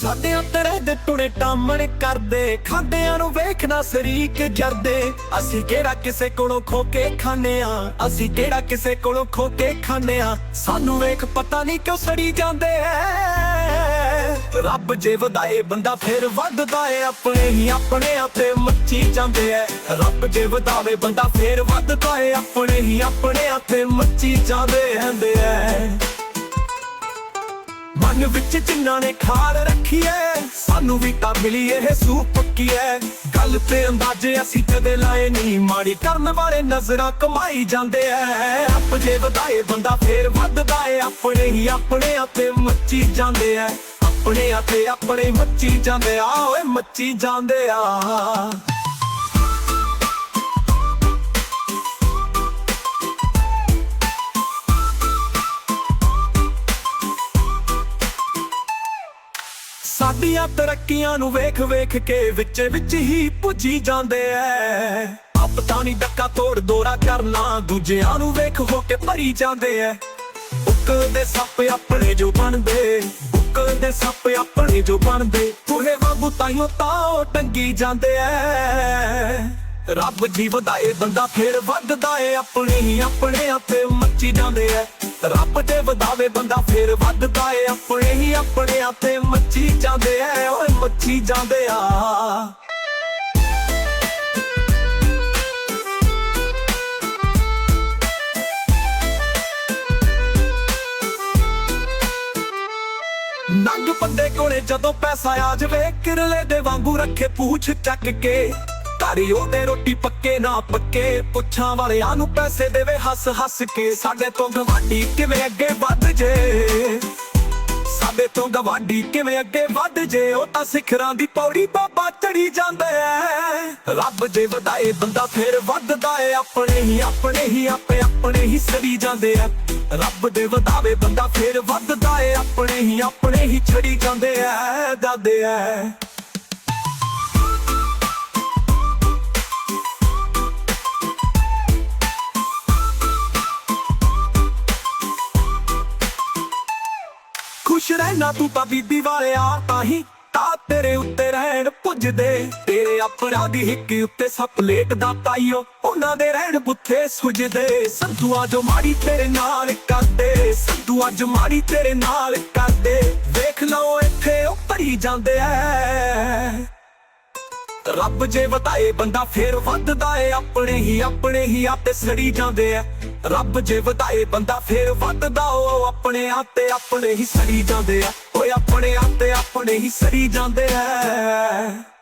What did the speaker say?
ਸਾਡੇ ਤੇਰੇ ਦੇ ਟੁਣੇ ਟਾਮਣ ਕਰਦੇ, ਖਾਂਦਿਆਂ ਨੂੰ ਵੇਖਣਾ ਸਰੀਕ ਜਰਦੇ। ਅਸੀਂ ਕਿਹੜਾ ਕਿਸੇ ਕੋਲੋਂ ਖੋ ਕੇ ਖਾਂਦੇ ਆ ਅਸੀਂ ਕਿਹੜਾ ਕਿਸੇ ਕੋਲੋਂ ਖੋ ਕੇ ਖਾਂਦੇ ਆ ਸਾਨੂੰ ਵੇਖ ਪਤਾ ਨਹੀਂ ਕਿਉਂ ਸੜੀ ਜਾਂਦੇ ਐ। ਰੱਬ ਜੇ ਵਧਾਏ ਬੰਦਾ ਫਿਰ ਵੱਧਦਾ ਏ। ਆਪਣੇ ਹੀ ਆਪਣੇ ਆਪੇ ਮੱਚੀ ਜਾਂਦੇ ਐ। ਰੱਬ ਜੇ ਵਧਾਵੇ ਬੰਦਾ ਫਿਰ ਵੱਧਦਾ ਏ। ਆਪਣੇ ਹੀ ਆਪਣੇ ਆਪੇ ਮੱਚੀ ਜਾਂਦੇ ਹੁੰਦੇ ਐ। ਮਨ ਵਿੱਚ ਜਿਨ੍ਹਾਂ ਨੇ ਖਾਰ ਰੱਖੀ ਐ ਸਾਨੂੰ ਵੀ ਤਾਂ ਮਿਲੀ ਇਹ ਸੂਪ ਪੱਕੀ ਐ ਗੱਲ ਤੇ ਅੰਦਾਜ਼ੇ ਅਸੀਂ ਕਦੇ ਲਾਏ ਨਹੀਂ, ਮਾੜੀ ਕਰਨ ਵਾਲੇ ਨਜ਼ਰਾਂ ਕਮਾਈ ਜਾਂਦੇ ਐ। ਆਪ ਜੇ ਵਧਾਏ ਬੰਦਾ ਫੇਰ ਵੱਧਦਾ ਏ, ਆਪਣੇ ਹੀ ਆਪਣੇ ਆਪੇ ਮੱਚੀ ਜਾਂਦੇ ਐ। ਆਪਣੇ ਆਪੇ ਆਪਣੇ ਮੱਚੀ ਜਾਂਦੇ ਆ, ਓਏ ਮੱਚੀ ਜਾਂਦੇ ਆ। ਸਾਡੀਆਂ ਤਰੱਕੀਆਂ ਨੂੰ ਵੇਖ ਵੇਖ ਕੇ ਵਿੱਚ ਵਿੱਚ ਹੀ ਪੁੱਜੀ ਜਾਂਦੇ ਐ। ਆਪ ਤਾਂ ਨਹੀਂ ਡੱਕਾ ਤੋੜ ਦੋਰਾ ਕਰਨਾ ਦੂਜਿਆਂ ਨੂੰ ਵੇਖ ਹੋ ਕੇ ਭਰੀ ਜਾਂਦੇ ਐ। ਬੁੱਕ ਸੱਪ ਆਪਣੇ ਜੋ ਬਣਦੇ ਬੁੱਕ ਸੱਪ ਆਪਣੇ ਜੋ ਬਣਦੇ ਤੁਹੇ ਵਾਂਗੂ ਤਾਈਓ ਤਾਂ ਉਹ ਟੰਗੀ ਜਾਂਦੇ ਐ। ਰੱਬ ਜੀ ਵਧਾਏ, ਬੰਦਾ ਫੇਰ ਵੱਧਦਾ ਏ, ਆਪਣੇ ਹੀ ਆਪਣੇ ਆਪੇ ਮੱਚੀ ਜਾਂਦੇ ਐ। ਰੱਬ ਤੇ ਵਧਾਵੇ, ਬੰਦਾ ਫੇਰ ਵੱਧਦਾ ਏ। ਆਪਣੇ ਹੀ ਆਪਣੇ ਆਪੇ ਮੱਚੀ ਜਾਂਦੇ ਐ, ਓਏ ਮੱਚੀ ਜਾਂਦੇ ਆ। ਨੰਗ ਬੰਦੇ ਕੋਲੇ ਜਦੋਂ ਪੈਸਾ ਆ ਜਾਵੇ, ਕਿਰਲੇ ਦੇ ਵਾਂਗੂ ਰੱਖੇ ਪੂਛ ਚੱਕ ਕੇ। ਤਾਰੀ ਉਹਦੇ ਰੋਟੀ ਪੱਕੇ ਨਾ ਪੱਕੇ। ਪੁੱਛਾਂ ਵਾਲਿਆਂ ਨੂੰ ਪੈਸੇ ਦੇਵੇ, ਹੱਸ ਹੱਸ ਕੇ। ਸਾਡੇ ਤੋਂ ਗਵਾਂਢੀ ਕਿਵੇਂ ਅੱਗੇ ਵੱਧ ਜੇ? ਸਾਡੇ ਤੋਂ ਗਵਾਂਢੀ ਕਿਵੇਂ ਅੱਗੇ ਵੱਧ ਜੇ? ਉਹ ਤਾਂ ਸਿਖਰਾਂ ਦੀ ਪੌੜੀ ਬਾਬਾ ਚੜੀ ਜਾਂਦਾ ਐ ਰੱਬ ਦੇ ਵਧਾਏ, ਬੰਦਾ ਫੇਰ ਵੱਧਦਾ ਏ ਆਪਣੇ ਹੀ ਆਪਣੇ ਹੀ, ਆਪੇ ਆਪਣੇ ਹੀ ਸੜੀ ਜਾਂਦੇ ਐ ਰੱਬ ਦੇ ਵਧਾਵੇ, ਬੰਦਾ ਫੇਰ ਵੱਧਦਾ ਏ ਆਪਣੇ ਹੀ ਆਪਣੇ ਹੀ ਛੜੀ ਜਾਂਦੇ ਐ ਦਾਦੇ ਐ ਰਹਿਣਾ ਤੂੰ ਤਾਂ ਬੀਬੀ ਵਾਲਿਆ ਤਾਂ ਹੀ ਤਾਂ ਤੇਰੇ ਉੱਤੇ ਰਹਿਣ ਪੁੱਜਦੇ। ਤੇਰੇ ਅਪਰਾਧੀ ਹਿੱਕ ਉੱਤੇ ਸੱਪ ਲੇਟਦਾ ਤਾਈਓ, ਉਹਨਾਂ ਦੇ ਰਹਿਣ ਬੁੱਥੇ ਸੁਝਦੇ ਸੰਧੂਆ ਜੋ ਮਾੜੀ ਤੇਰੇ ਨਾਲ ਕਰਦੇ, ਸੰਧੂਆ ਜੋ ਮਾੜੀ ਤੇਰੇ ਨਾਲ ਕਰਦੇ। ਵੇਖ ਲਓ ਇੱਥੇ ਉਹ ਭਰੀ ਜਾਂਦੇ ਐ। ਰੱਬ ਜੇ ਵਧਾਏ, ਬੰਦਾ ਫੇਰ ਵੱਧਦਾ ਏ। ਆਪਣੇ ਹੀ ਆਪਣੇ ਹੀ ਆਪੇ ਸੜੀ ਜਾਂਦੇ ਐ। ਰੱਬ ਜੇ ਵਧਾਏ, ਬੰਦਾ ਫੇਰ ਵੱਧਦਾ, ਉਹ ਆਪਣੇ ਆਤੇ ਆਪਣੇ ਹੀ ਸੜੀ ਜਾਂਦੇ ਆ ਓਏ, ਆਪਣੇ ਆਤੇ ਆਪਣੇ ਹੀ ਸੜੀ ਜਾਂਦੇ ਐ।